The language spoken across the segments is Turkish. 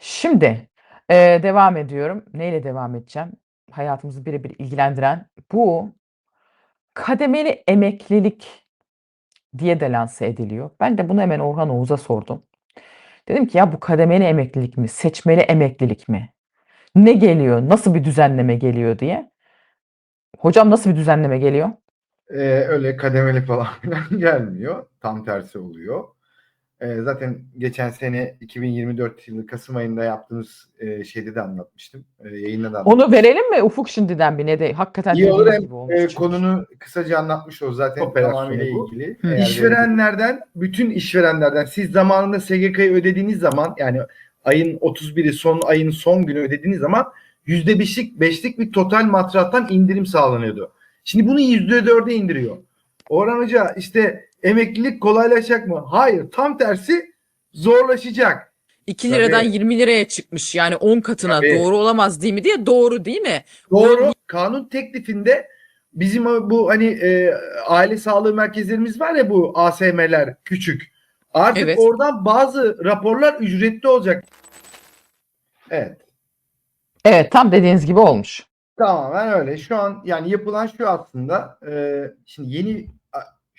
Şimdi, eee, devam ediyorum. Neyle devam edeceğim? Hayatımızı birebir ilgilendiren bu kademeli emeklilik diye de lanse ediliyor. Ben de bunu hemen Orhan Oğuz'a sordum. Dedim ki ya bu kademeli emeklilik mi, seçmeli emeklilik mi? Ne geliyor, nasıl bir düzenleme geliyor diye. Hocam nasıl bir düzenleme geliyor? Ee, öyle kademeli falan gelmiyor. Tam tersi oluyor. Ee, zaten geçen sene 2024 yılı Kasım ayında yaptığımız e, şeyde de anlatmıştım. E, yayında da anlatmıştım. Onu verelim mi Ufuk şimdiden bir ne de hakikaten İyi olur hem gibi olmuş e, konunu kısaca anlatmış ol zaten tamamıyla ilgili. Hı. İşverenlerden, bütün işverenlerden siz zamanında SGK'yı ödediğiniz zaman yani ayın 31'i son ayın son günü ödediğiniz zaman yüzde beşlik, beşlik bir total matrahtan indirim sağlanıyordu. Şimdi bunu yüzde dörde indiriyor. Orhan Hoca işte emeklilik kolaylaşacak mı? Hayır tam tersi zorlaşacak. 2 liradan Tabii. 20 liraya çıkmış. Yani 10 katına Tabii. doğru olamaz değil mi diye doğru değil mi? Doğru. Kanun teklifinde bizim o- bu hani e, aile sağlığı merkezlerimiz var ya bu ASM'ler küçük. Artık Evet. oradan bazı raporlar ücretli olacak. Evet. Evet tam dediğiniz gibi olmuş. Tamamen öyle. Şu an yani yapılan şu aslında e, şimdi yeni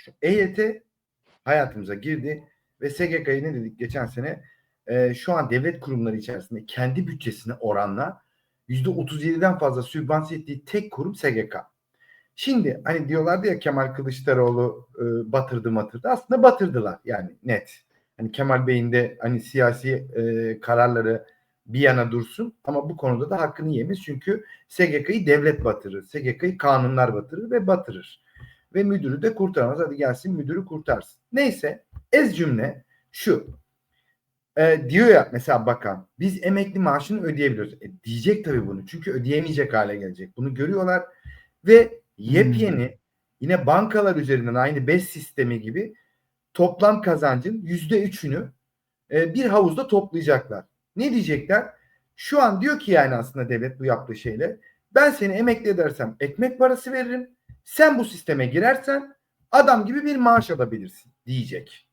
şu EYT hayatımıza girdi ve SGK'yı ne dedik geçen sene e, şu an devlet kurumları içerisinde kendi bütçesine oranla %37'den fazla sübvanse ettiği tek kurum SGK. Şimdi hani diyorlardı ya Kemal Kılıçdaroğlu e, batırdı matırdı. Aslında batırdılar yani net. Hani Kemal Bey'in de hani siyasi e, kararları bir yana dursun ama bu konuda da hakkını yemez çünkü SGK'yı devlet batırır. SGK'yı kanunlar batırır ve batırır. Ve müdürü de kurtaramaz. Hadi gelsin müdürü kurtarsın. Neyse ez cümle şu. Ee, diyor ya mesela bakan biz emekli maaşını ödeyebiliyoruz. E, diyecek tabii bunu. Çünkü ödeyemeyecek hale gelecek. Bunu görüyorlar ve yepyeni yine bankalar üzerinden aynı BES sistemi gibi toplam kazancın yüzde üçünü e, bir havuzda toplayacaklar. Ne diyecekler? Şu an diyor ki yani aslında devlet bu yaptığı şeyle ben seni emekli edersem ekmek parası veririm. Sen bu sisteme girersen adam gibi bir maaş alabilirsin diyecek.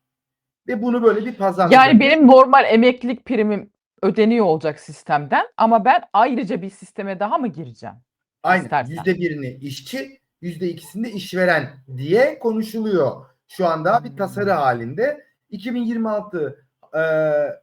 Ve bunu böyle bir pazarlayacak. Yani benim normal emeklilik primim ödeniyor olacak sistemden ama ben ayrıca bir sisteme daha mı gireceğim? Aynen. Yüzde birini işçi, yüzde ikisini de işveren diye konuşuluyor. Şu anda bir tasarı halinde. 2026 e,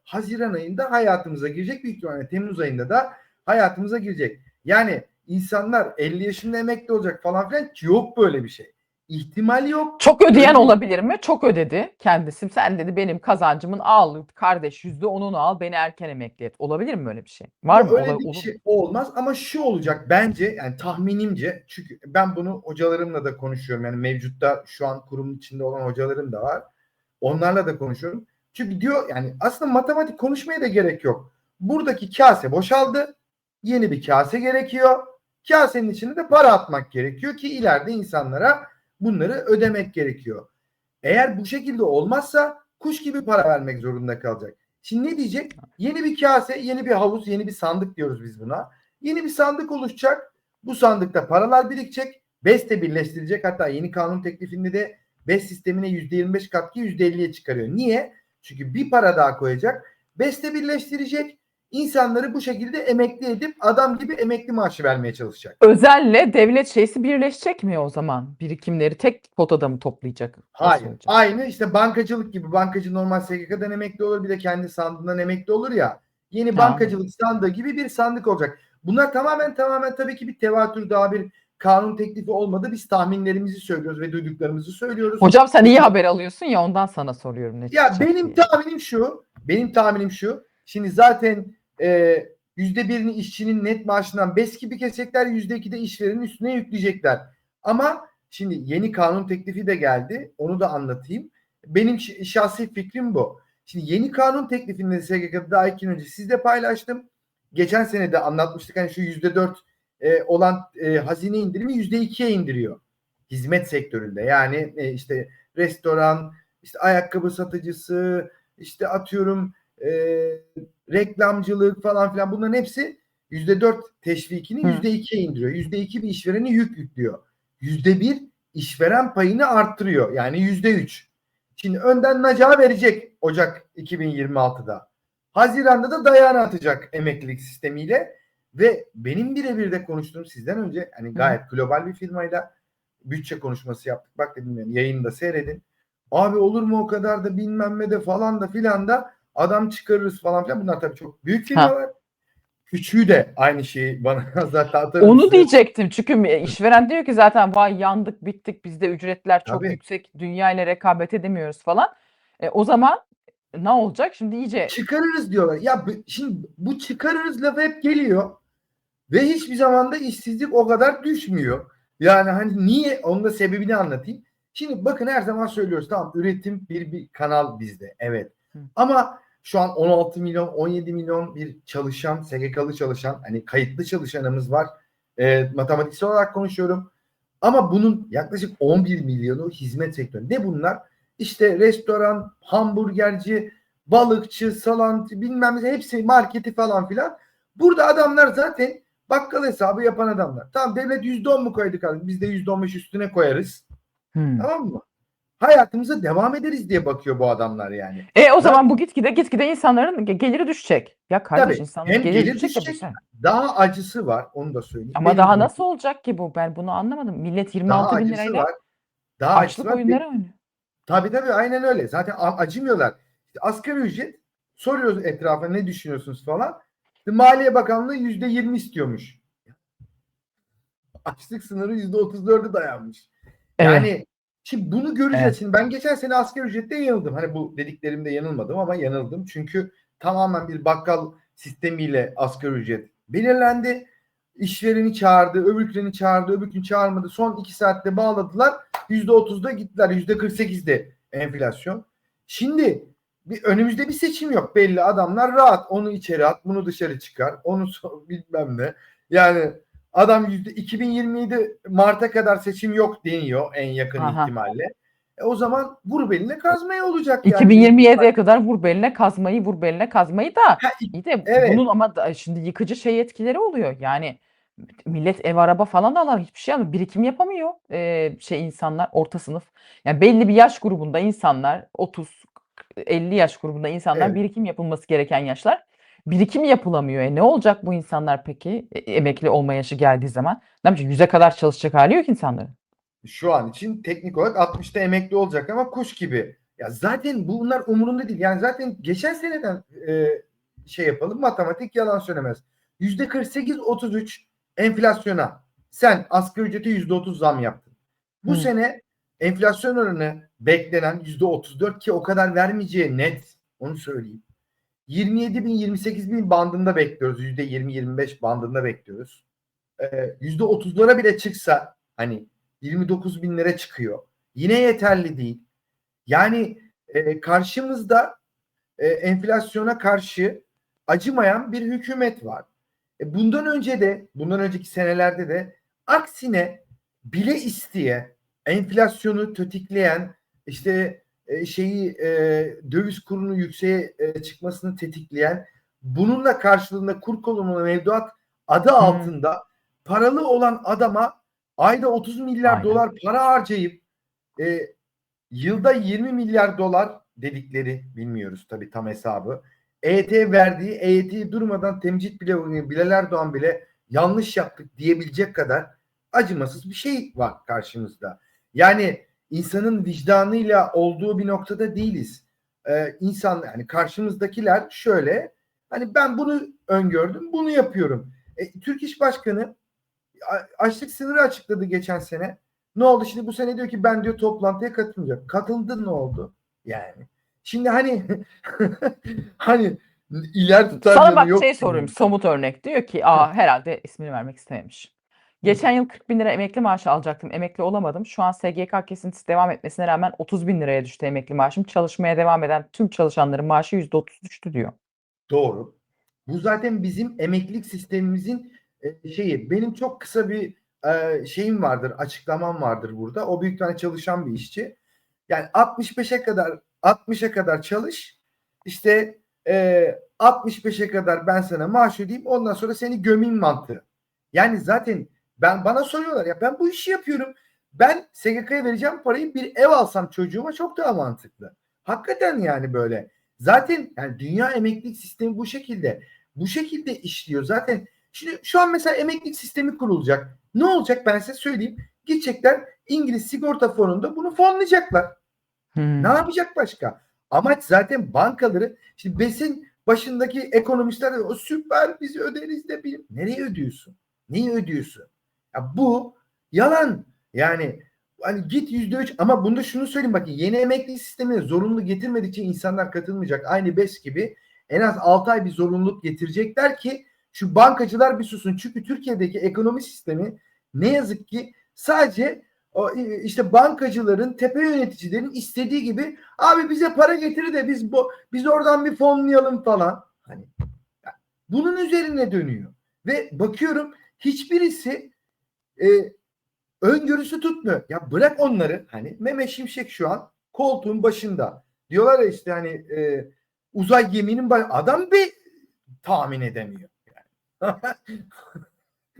Haziran ayında hayatımıza girecek. Büyük ihtimalle Temmuz ayında da hayatımıza girecek. Yani insanlar 50 yaşında emekli olacak falan filan yok böyle bir şey. İhtimal yok. Çok ödeyen Öyle. olabilir mi? Çok ödedi kendisi. Sen dedi benim kazancımın al kardeş yüzde onunu al beni erken emekli et. Olabilir mi böyle bir şey? Var mı? Öyle bir olur. şey olmaz ama şu olacak bence yani tahminimce çünkü ben bunu hocalarımla da konuşuyorum yani mevcutta şu an kurumun içinde olan hocalarım da var. Onlarla da konuşuyorum. Çünkü diyor yani aslında matematik konuşmaya da gerek yok. Buradaki kase boşaldı. Yeni bir kase gerekiyor. Kasenin içine de para atmak gerekiyor ki ileride insanlara bunları ödemek gerekiyor. Eğer bu şekilde olmazsa kuş gibi para vermek zorunda kalacak. Şimdi ne diyecek? Yeni bir kase, yeni bir havuz, yeni bir sandık diyoruz biz buna. Yeni bir sandık oluşacak. Bu sandıkta paralar birikecek. BES de birleştirecek. Hatta yeni kanun teklifinde de BES sistemine %25 katkı %50'ye çıkarıyor. Niye? Çünkü bir para daha koyacak. BES de birleştirecek. İnsanları bu şekilde emekli edip adam gibi emekli maaşı vermeye çalışacak. Özelle devlet şeysi birleşecek mi o zaman? Birikimleri tek potada mı toplayacak? Hayır. olacak? Aynı işte bankacılık gibi. Bankacı normal SGK'dan emekli olur bir de kendi sandığından emekli olur ya. Yeni Tamam. bankacılık sandığı gibi bir sandık olacak. Bunlar tamamen tamamen tabii ki bir tevatür daha bir kanun teklifi olmadı. Biz tahminlerimizi söylüyoruz ve duyduklarımızı söylüyoruz. Hocam sen iyi haber alıyorsun ya ondan sana soruyorum ne Ya benim diye. tahminim şu. Benim tahminim şu. Şimdi zaten e, yüzde birini işçinin net maaşından BES gibi kesecekler. Yüzde iki de işverenin üstüne yükleyecekler. Ama şimdi yeni kanun teklifi de geldi. Onu da anlatayım. Benim şahsi fikrim bu. Şimdi yeni kanun teklifinde SGK'da daha iki önce sizle paylaştım. Geçen sene de anlatmıştık. Hani şu yüzde dört e, olan e, hazine indirimi yüzde ikiye indiriyor. Hizmet sektöründe. Yani e, işte restoran, işte ayakkabı satıcısı, işte atıyorum e, reklamcılık falan filan bunların hepsi yüzde dört teşvikini Hı. yüzde ikiye indiriyor. Yüzde iki bir işvereni yük yüklüyor. Yüzde bir işveren payını arttırıyor. Yani yüzde üç. Şimdi önden nacağı verecek Ocak 2026'da. Haziran'da da dayağını atacak emeklilik sistemiyle ve benim birebir de konuştuğum sizden önce hani gayet global bir firmayla bütçe konuşması yaptık. Bak dedim yani yayında seyredin. Abi olur mu o kadar da bilmem ne de falan da filan da adam çıkarırız falan filan. Bunlar tabii çok büyük firmalar. Küçüğü de aynı şeyi bana zaten atarım Onu diyecektim çünkü işveren diyor ki zaten vay yandık bittik bizde ücretler çok Tabii. yüksek dünya ile rekabet edemiyoruz falan. E, o zaman ne olacak? Şimdi iyice çıkarırız diyorlar. Ya bu- şimdi bu çıkarırız lafı hep geliyor ve hiçbir zaman da işsizlik o kadar düşmüyor. Yani hani niye? Onun da sebebini anlatayım. Şimdi bakın her zaman söylüyoruz tamam üretim bir, bir kanal bizde evet. Hı. Ama şu an 16 milyon 17 milyon bir çalışan SGK'lı çalışan hani kayıtlı çalışanımız var. E, matematiksel olarak konuşuyorum. Ama bunun yaklaşık 11 milyonu hizmet sektörü. Ne bunlar? İşte restoran, hamburgerci, balıkçı, salancı bilmem ne hepsi marketi falan filan. Burada adamlar zaten bakkal hesabı yapan adamlar. Tamam devlet %10 mu koydu kardeşim? Biz de %15 üstüne koyarız. Hmm. Tamam mı? Hayatımıza devam ederiz diye bakıyor bu adamlar yani. E o zaman bu gitgide gitgide insanların ge- geliri düşecek. Ya kardeş Tabii, insanların hem geliri gelir düşecek düşecek. Daha acısı var onu da söyleyeyim. Ama Benim daha bu- nasıl olacak ki bu? Ben bunu anlamadım. Millet daha 26 bin acısı lirayla var. Daha açlık oyunları oynuyor. Tabii tabii aynen öyle. Zaten acımıyorlar. İşte asgari ücret soruyoruz etrafa ne düşünüyorsunuz falan. İşte Maliye Bakanlığı yüzde yirmi istiyormuş. Açlık sınırı yüzde otuz dördü dayanmış. Evet. Şimdi bunu göreceğiz. Evet. Şimdi ben geçen sene asgari ücrette yanıldım. Hani bu dediklerimde yanılmadım ama yanıldım. Çünkü tamamen bir bakkal sistemiyle asgari ücret belirlendi. İşvereni çağırdı, öbürkünü çağırdı, öbürkünü çağırmadı. Son iki saatte bağladılar. Yüzde otuzda gittiler. Yüzde kırk sekizde enflasyon. Şimdi bir, önümüzde bir seçim yok. Belli adamlar rahat. Onu içeri at, bunu dışarı çıkar. Onu bilmem ne. Yani adam yüzde 2027 Mart'a kadar seçim yok deniyor en yakın Aha. ihtimalle. E o zaman vur beline kazmaya olacak yani. 2027'ye kadar vur beline kazmayı vur beline kazmayı da Ha, iyi de evet. bunun ama da şimdi yıkıcı şey etkileri oluyor. Yani millet ev araba falan alamıyor. Hiçbir şey alamıyor. Birikim yapamıyor ee, şey insanlar orta sınıf. Yani belli bir yaş grubunda insanlar 30 50 yaş grubunda insanlar Evet. birikim yapılması gereken yaşlar. Birikim yapılamıyor. E ne olacak bu insanlar peki? E, emekli olma yaşı geldiği zaman. Ne yapacak? Yüze kadar çalışacak hali yok insanların. şu an için teknik olarak 60'ta emekli olacak ama kuş gibi. Ya zaten bunlar umurunda değil. Yani zaten geçen seneden e, şey yapalım matematik yalan söylemez. Yüzde 48 33 enflasyona sen asgari ücrete yüzde 30 zam yaptın. Bu Hı. sene enflasyon oranı beklenen yüzde 34 ki o kadar vermeyeceği net onu söyleyeyim. 27 bin 28 bin bandında bekliyoruz. Yüzde 20-25 bandında bekliyoruz. Ee, Yüzde 30'lara bile çıksa hani 29 binlere çıkıyor. Yine yeterli değil. Yani e, karşımızda e, enflasyona karşı acımayan bir hükümet var. E, bundan önce de, bundan önceki senelerde de aksine bile isteye enflasyonu tetikleyen işte e, şeyi e, döviz kurunu yükseğe e, çıkmasını tetikleyen bununla karşılığında kur korumalı mevduat adı altında paralı olan adama ayda 30 milyar Aynen. dolar para harcayıp e, yılda 20 milyar dolar dedikleri bilmiyoruz tabii tam hesabı. EYT verdiği EYT'yi durmadan temcit bile oynuyor. Bilal Erdoğan bile yanlış yaptık diyebilecek kadar acımasız bir şey var karşımızda. Yani insanın vicdanıyla olduğu bir noktada değiliz. Ee, insan yani karşımızdakiler şöyle hani ben bunu öngördüm bunu yapıyorum. E, Türk İş Başkanı açlık sınırı açıkladı geçen sene. Ne oldu şimdi bu sene diyor ki ben diyor toplantıya katılmayacağım. Katıldın ne oldu? Yani. Şimdi hani hani iler tutar Sana bak yok şey soruyorum somut örnek diyor ki aa herhalde ismini vermek istememiş. Geçen yıl 40 bin lira emekli maaşı alacaktım. Emekli olamadım. Şu an SGK kesintisi devam etmesine rağmen 30 bin liraya düştü emekli maaşım. Çalışmaya devam eden tüm çalışanların maaşı %30 düştü diyor. Doğru. Bu zaten bizim emeklilik sistemimizin e, şeyi. Benim çok kısa bir e, şeyim vardır, açıklamam vardır burada. O büyük tane çalışan bir işçi. Yani 65'e kadar 60'a kadar çalış. İşte e, 65'e kadar ben sana maaş ödeyeyim. Ondan sonra seni gömeyim mantığı. Yani zaten ben bana soruyorlar ya ben bu işi yapıyorum. Ben SGK'ya vereceğim parayı bir ev alsam çocuğuma çok daha mantıklı. Hakikaten yani böyle. Zaten yani dünya emeklilik sistemi bu şekilde. Bu şekilde işliyor. Zaten şimdi şu an mesela emeklilik sistemi kurulacak. Ne olacak ben size söyleyeyim. Gidecekler İngiliz sigorta fonunda bunu fonlayacaklar. Hmm. Ne yapacak başka? Amaç zaten bankaları şimdi besin başındaki ekonomistler de, o süper bizi öderiz de bir nereye ödüyorsun? Neyi ödüyorsun? Ya bu yalan. Yani hani git yüzde üç ama bunda şunu söyleyeyim bakın yeni emeklilik sistemine zorunlu getirmedikçe insanlar katılmayacak. Aynı BES gibi en az 6 ay bir zorunluluk getirecekler ki şu bankacılar bir susun. Çünkü Türkiye'deki ekonomi sistemi ne yazık ki sadece o işte bankacıların, tepe yöneticilerin istediği gibi abi bize para getirir de biz bu biz oradan bir fonlayalım falan. Hani bunun üzerine dönüyor. Ve bakıyorum hiçbirisi e, öngörüsü tutmuyor. Ya bırak onları hani Mehmet Şimşek şu an koltuğun başında. Diyorlar ya işte hani e, uzay geminin baş... adam bir tahmin edemiyor. Yani.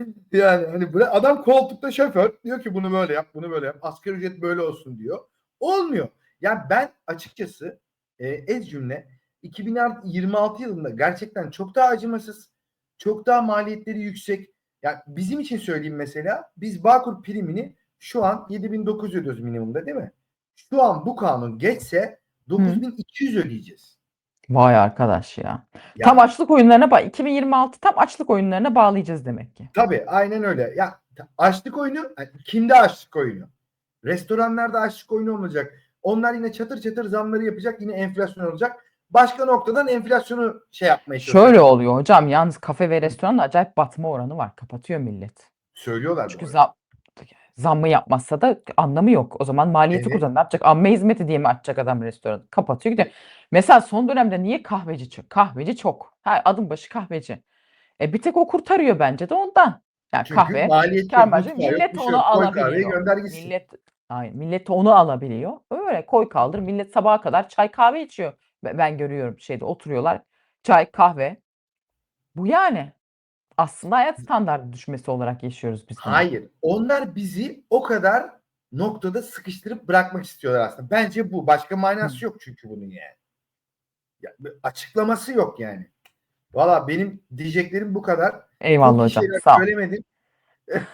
yani hani bırak, adam koltukta şoför diyor ki bunu böyle yap, bunu böyle yap. Asgari ücret böyle olsun diyor. Olmuyor. Yani ben açıkçası e, ez cümle 2026 yılında gerçekten çok daha acımasız, çok daha maliyetleri yüksek. Yani bizim için söyleyeyim mesela biz Bağkur primini şu an 7900 ödüyoruz minimumda değil mi? Şu an bu kanun geçse 9200 ödeyeceğiz. Vay arkadaş ya. Ya- Tam açlık oyunlarına bak. 2026 tam açlık oyunlarına bağlayacağız demek ki. Tabii aynen öyle. Ya açlık oyunu yani kimde açlık oyunu? Restoranlarda açlık oyunu olacak. Onlar yine çatır çatır zamları yapacak. Yine enflasyon olacak. Başka noktadan enflasyonu şey yapmaya çalışacak. Şöyle oluyor hocam. Yalnız kafe ve restoranda acayip batma oranı var. Kapatıyor millet. Söylüyorlar. Çünkü zam, zammı yapmazsa da anlamı yok. O zaman maliyeti Evet. Ne yapacak? Amme hizmeti diye mi açacak adam restoranı? Kapatıyor gidiyor. Mesela son dönemde niye kahveci çok? Kahveci çok. Ha, adım başı kahveci. E bir tek o kurtarıyor bence de ondan. Yani Çünkü kahve maliyet marjı, yok, millet şey onu kahveyi alabiliyor. gönder. Millet aynen, millet onu alabiliyor. Öyle koy kaldır. Millet sabaha kadar çay kahve içiyor. Be- Ben görüyorum şeyde oturuyorlar. Çay kahve. Bu yani. Aslında hayat standartı düşmesi olarak yaşıyoruz biz bunu. Hayır. Onlar bizi o kadar noktada sıkıştırıp bırakmak istiyorlar aslında. Bence bu. Başka manası yok çünkü bunun yani. Ya, açıklaması yok yani. Valla benim diyeceklerim bu kadar. Eyvallah hocam. Sağ ol. söylemedim.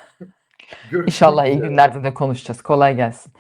İnşallah iyi günlerde de konuşacağız. Kolay gelsin.